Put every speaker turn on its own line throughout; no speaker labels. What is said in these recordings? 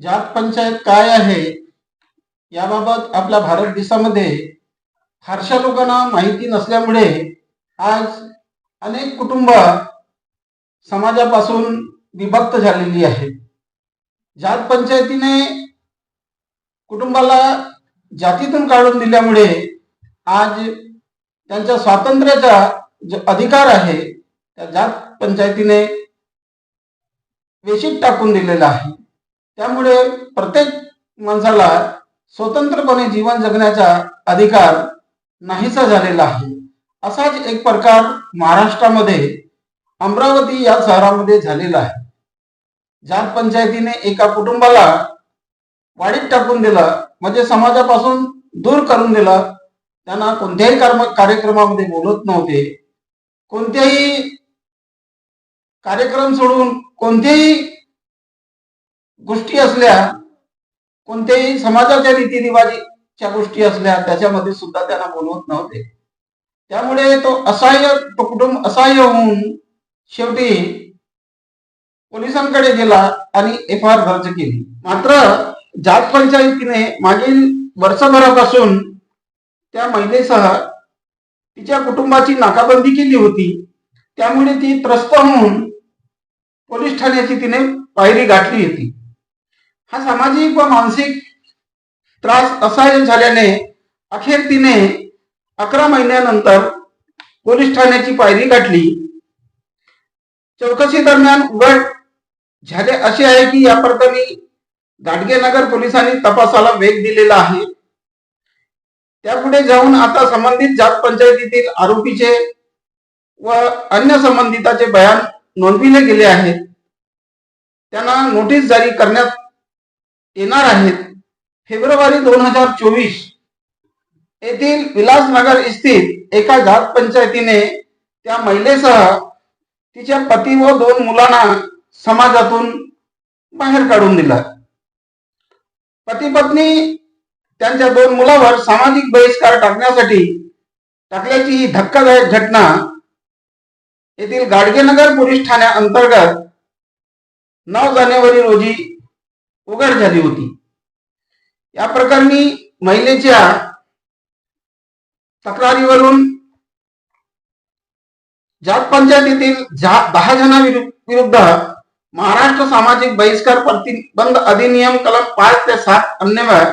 जात पंचायत काय आहे याबाबत आपल्या भारत देशामध्ये फारशा लोकांना माहिती नसल्यामुळे आज अनेक कुटुंब समाजापासून विभक्त झालेली आहेत जात पंचायतीने कुटुंबाला जातीतून काढून दिल्यामुळे आज त्यांच्या स्वातंत्र्याचा जो अधिकार आहे त्या जात पंचायतीने वेशीत टाकून दिलेला आहे. त्यामुळे प्रत्येक माणसाला स्वतंत्रपणे जीवन जगण्याचा अधिकार नाहीसा झालेला आहे. असाच एक प्रकार महाराष्ट्रामध्ये अमरावती या शहरामध्ये झालेला आहे. जात पंचायतीने एका कुटुंबाला वाढीत टाकून दिलं म्हणजे समाजापासून दूर करून दिलं. त्यांना कोणत्याही कर्म कार्यक्रमामध्ये बोलत नव्हते. कोणत्याही कार्यक्रम सोडून कोणत्याही गोष्टी असल्या कोणत्याही समाजाच्या रीतीरिवाजीच्या गोष्टी असल्या त्याच्यामध्ये सुद्धा त्यांना बोलवत नव्हते. त्यामुळे तो असहाय्य तो कुटुंब असहाय्य होऊन शेवटी पोलिसांकडे गेला आणि एफ आय आर दर्ज केली. मात्र जात पंचायतीने मागील वर्षभरापासून त्या महिलेसह तिच्या कुटुंबाची नाकाबंदी केली होती. त्यामुळे ती त्रस्त होऊन पोलीस ठाण्याची तिने पायरी गाठली होती. हा सामाजिक व मानसिक त्रास असह्य झाल्याने अखेर तिने अकरा महिन्यानंतर पोलीस ठाण्याची पायरी गाठली. चौकशी दरम्यान उघड झाले असे आहे की या प्रकरणी गाडगेनगर पोलिसांनी तपासाला वेग दिलेला आहे. त्यापुढे जाऊन आता संबंधित जात पंचायतीतील आरोपीचे व अन्य संबंधिताचे बयान नोंदविले गेले आहेत. त्यांना नोटीस जारी करण्यात येणार आहेत. फेब्रुवारी दोन हजार चोवीस येथील विलासनगर स्थित एका जात पंचायतीने त्या महिलेसह तिच्या पती व दोन मुलांना समाजातून बाहेर काढून दिला. पती पत्नी त्यांच्या दोन मुलावर सामाजिक बहिष्कार टाकण्यासाठी टाकल्याची ही धक्कादायक घटना येथील गाडगेनगर पोलीस ठाण्या अंतर्गत नऊ जानेवारी रोजी उघड झाली होती. या प्रकरणी महिलेच्या तक्रारीवरून जात पंचायतीतील जा- दहा जणांविरुद्ध महाराष्ट्र सामाजिक बहिष्कार प्रतिबंध अधिनियम कलम पाच ते सात अन्यवर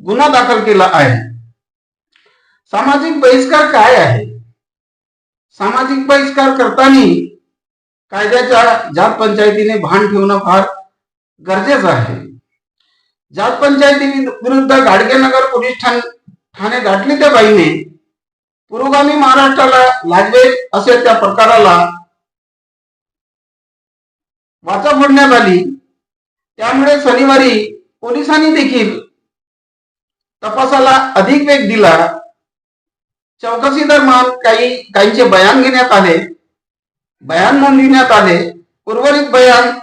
गुन्हा दाखल केला आहे. सामाजिक बहिष्कार काय आहे? सामाजिक बहिष्कार करताना कायद्याच्या जात पंचायतीने भान ठेवणं फार गरजेचं आहे. जात पंचायती विरुद्ध गाडगेनगर पोलीस ठाण ठाणे गाठले त्या बाईने पुरोगामी महाराष्ट्राला लाजवे असे त्या प्रकाराला वाचा फोडण्यात आली. त्यामुळे शनिवारी पोलिसांनी देखील तपासाला अधिक वेग दिला. चौकशी दरम्यान काही काहींचे बयान घेण्यात आले. बयान नोंदविण्यात आले. उर्वरित बयान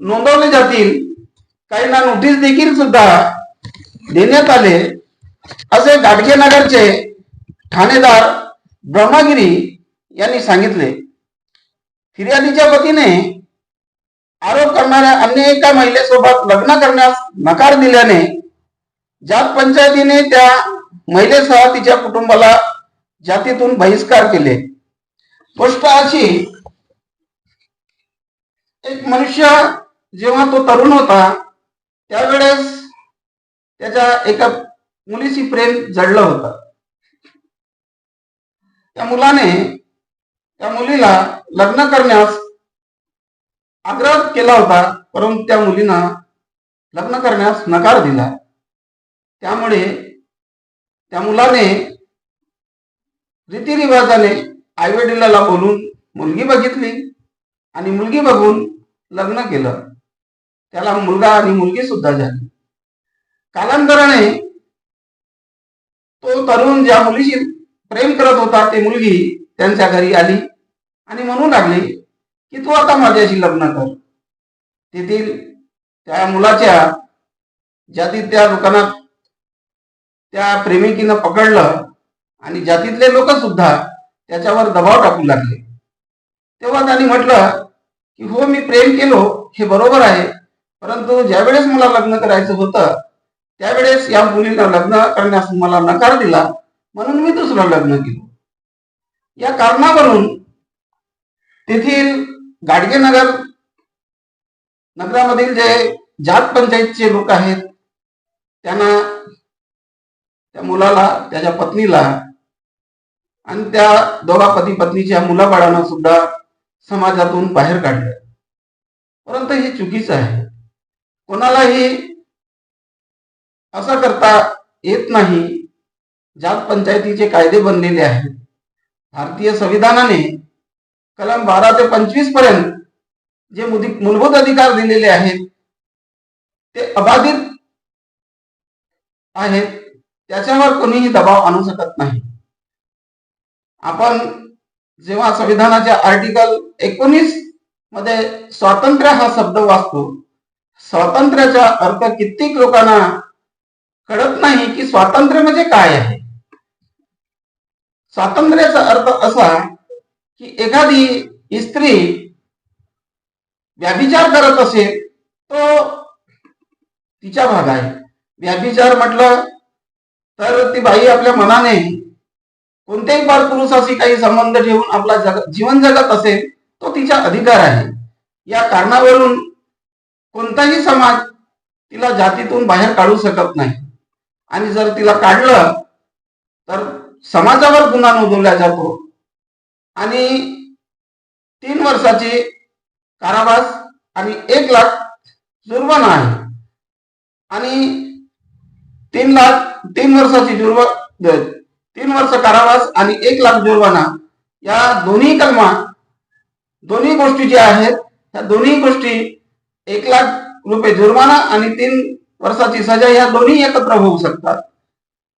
नोंदवले जातील. काहींना नोटीस देखील सुद्धा देण्यात आले. असे गाडगेनगरचे ठाणेदार ब्रह्मगिरी यांनी सांगितले. फिर्यादीच्या वतीने आरोप करणाऱ्या अन्य एका महिलेसोबत लग्न करण्यास नकार दिल्याने जात पंचायतीने त्या महिलेसह तिच्या कुटुंबाला जातीतून बहिष्कार केले. गोष्ट अशी एक मनुष्य जेव्हा तो तरुण होता त्यावेळेस त्याच्या एका मुलीशी प्रेम जडलं होतं. त्या मुलाने त्या मुलीला लग्न करण्यास आग्रह केला होता परंतु त्या मुलीनं लग्न करण्यास नकार दिला. त्यामुळे त्या मुलाने रीतिरिवाजाने आईवडिलाला बोलून मुलगी बघितली आणि मुलगी बघून लग्न केलं. त्याला मुलगा आणि मुलगी सुद्धा झाली. कालांतराने तो तरुण ज्या मुलीशी प्रेम करत होता ती मुलगी त्यांच्या घरी आली आणि म्हणू लागली की तू आता माझ्याशी लग्न कर. तेथील त्या मुलाच्या जातीत त्या दुकानात त्या प्रेमिकीनं पकडलं आणि जातीतले लोक सुद्धा त्याच्यावर दबाव टाकू लागले. तेव्हा त्यांनी म्हटलं की हो मी प्रेम केलो हे बरोबर आहे परंतु ज्यावेळेस मला लग्न करायचं होतं त्यावेळेस या मुलीला लग्न करण्यास मला नकार दिला म्हणून मी दुसरं लग्न केलं. या कारणावरून तेथील गाडगेनगर नगरामधील जे जात पंचायतचे लोक आहेत त्यांना त्या मुलाला त्याच्या पत्नीला आणि त्या दोघा पती पत्नीच्या मुलाबाळांना सुद्धा समाजातून बाहेर काढलं. परंतु हे चुकीचं आहे. कोणालाही असं करता येत नाही जात पंचायतीचे कायदे बनलेले आहेत. भारतीय संविधानाने कलम बारा ते पंचवीसपर्यंत जे मुदी- मूलभूत अधिकार दिलेले आहेत ते अबाधित आहेत त्याच्यावर कोणीही दबाव आणू शकत नाही. आपण जेव्हा संविधानाच्या आर्टिकल एकोणीसमध्ये स्वातंत्र्य हा शब्द वाचतो स्वातंत्र्याचा अर्थ कित्येक लोकांना कळत नाही की स्वातंत्र्य म्हणजे काय आहे. स्वातंत्र्याचा अर्थ असा की एखादी स्त्री व्याभिचार करत असेल तो तिच्या भाग आहे व्याभिचार म्हटलं तर ती बाई आपल्या मनाने कोणत्याही पार पुरुषाशी काही संबंध ठेवून आपला जग जीवन जगत असेल तो तिचा अधिकार आहे. या कारणावरून कोणताही समाज तिला जातीतून बाहेर काढू शकत नाही. आणि जर तिला काढलं तर समाजावर गुन्हा नोंदवला जातो. आणि तीन वर्षाची कारावास आणि एक लाख जुर्माना आहे. आणि तीन लाख तीन वर्षाची जुर्मा तीन वर्ष कारावास आणि एक लाख जुर्माना या दोन्ही कलमा दोन्ही गोष्टी ज्या आहेत त्या दोन्ही गोष्टी एक लाख रुपये जुर्माना आणि तीन वर्षाची सजा या दोन्ही एकत्र होऊ शकतात.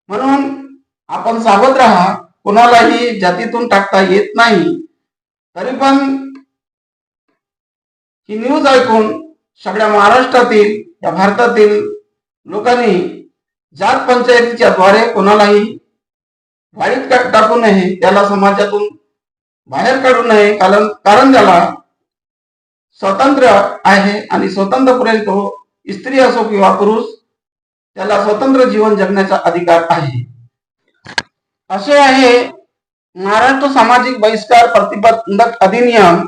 म्हणून आपण सावध राहा कोणालाही जातीतून टाकता येत नाही. तरी पण ही न्यूज ऐकून सगळ्या महाराष्ट्रातील या भारतातील लोकांनी जात पंचायतीच्या द्वारे कोणालाही वाईट टाकू नये त्याला समाजातून बाहेर काढू नये कारण कारण त्याला स्वतंत्र आहे आणि स्वतंत्रपर्यंत तो स्त्री असो किंवा पुरुष त्याला स्वतंत्र जीवन जगण्याचा अधिकार आहे. असे आहे महाराष्ट्र सामाजिक बहिष्कार प्रतिबंधक अधिनियम.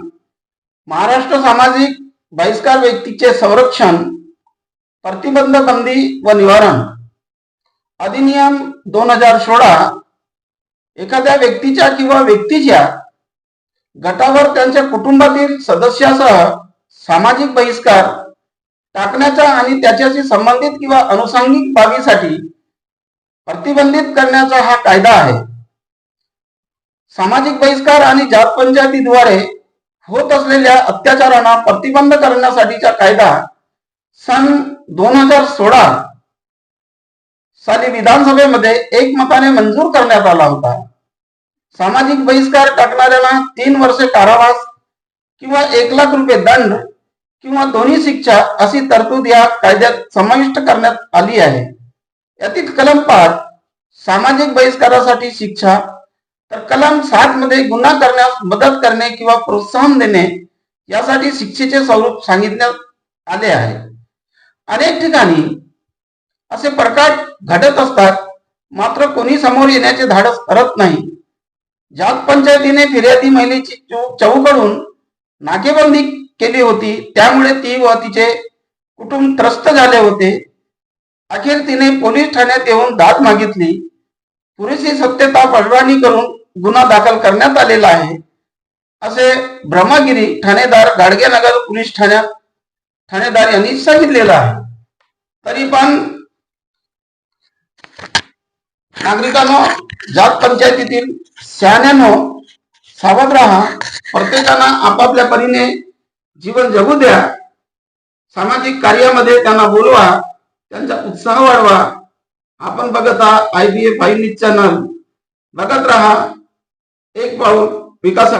महाराष्ट्र सामाजिक बहिष्कार व्यक्तीचे संरक्षण प्रतिबंध बंदी व निवारण. अधिनियम दोन हजार सोळा एखाद्या व्यक्तीच्या किंवा व्यक्तीच्या गटावर त्यांच्या कुटुंबातील सदस्यासह सामाजिक बहिष्कार टाकण्याचा आणि त्याच्याशी संबंधित किंवा अनुषंगिक बाबीसाठी प्रतिबंधित करण्याचा हा कायदा आहे. सामाजिक बहिष्कार आणि जात पंचायतीद्वारे होत असलेल्या अत्याचारांना प्रतिबंध करण्यासाठीचा कायदा सन दोन हजार सोळा साली विधानसभेमध्ये एकमताने मंजूर करण्यात आला होता. सामाजिक बहिष्कार टाकणाऱ्याला तीन वर्षे कारावास किंवा एक लाख रुपये दंड किंवा दोन्ही शिक्षा अशी तरतूद या कायद्यात समाविष्ट करण्यात आली आहे. यातील कलम पाच सामाजिक बहिष्कारासाठी शिक्षा. तर कलम सात मध्ये गुन्हा करण्यास मदत करणे किंवा प्रोत्साहन देणे यासाठी शिक्षेचे स्वरूप सांगितण्यात आले आहे. अनेक ठिकाणी असे प्रकार घडत असतात मात्र कोणी समोर येण्याचे धाडस करत नाही. जात पंचायतीने फिर्यादी महिलेची चौकडून नाकेबंदी केली होती. त्यामुळे ती व तिचे कुटुंब त्रस्त झाले होते. अखेर तिने पोलीस ठाण्यात येऊन दाद मागितली. पुरेशी सत्यता पडवाणी करून गुन्हा दाखल करण्यात आलेला आहे. असे ब्रह्मगिरी ठाणेदार गाडगेनगर पोलीस ठाण्यात ठाणेदार यांनी सांगितलेलं आहे. तरी पण नागरिकांनो जात पंचायतीतील शहाण्यानो सावध राहा प्रत्येकानं आपापल्या परीने जीवन जगू द्या. सामाजिक कार्यामध्ये त्यांना बोलवा त्यांचा उत्साह वाढवा. आपण बघत आहात I B A five news channel. बघत राहा एक पाऊल विकास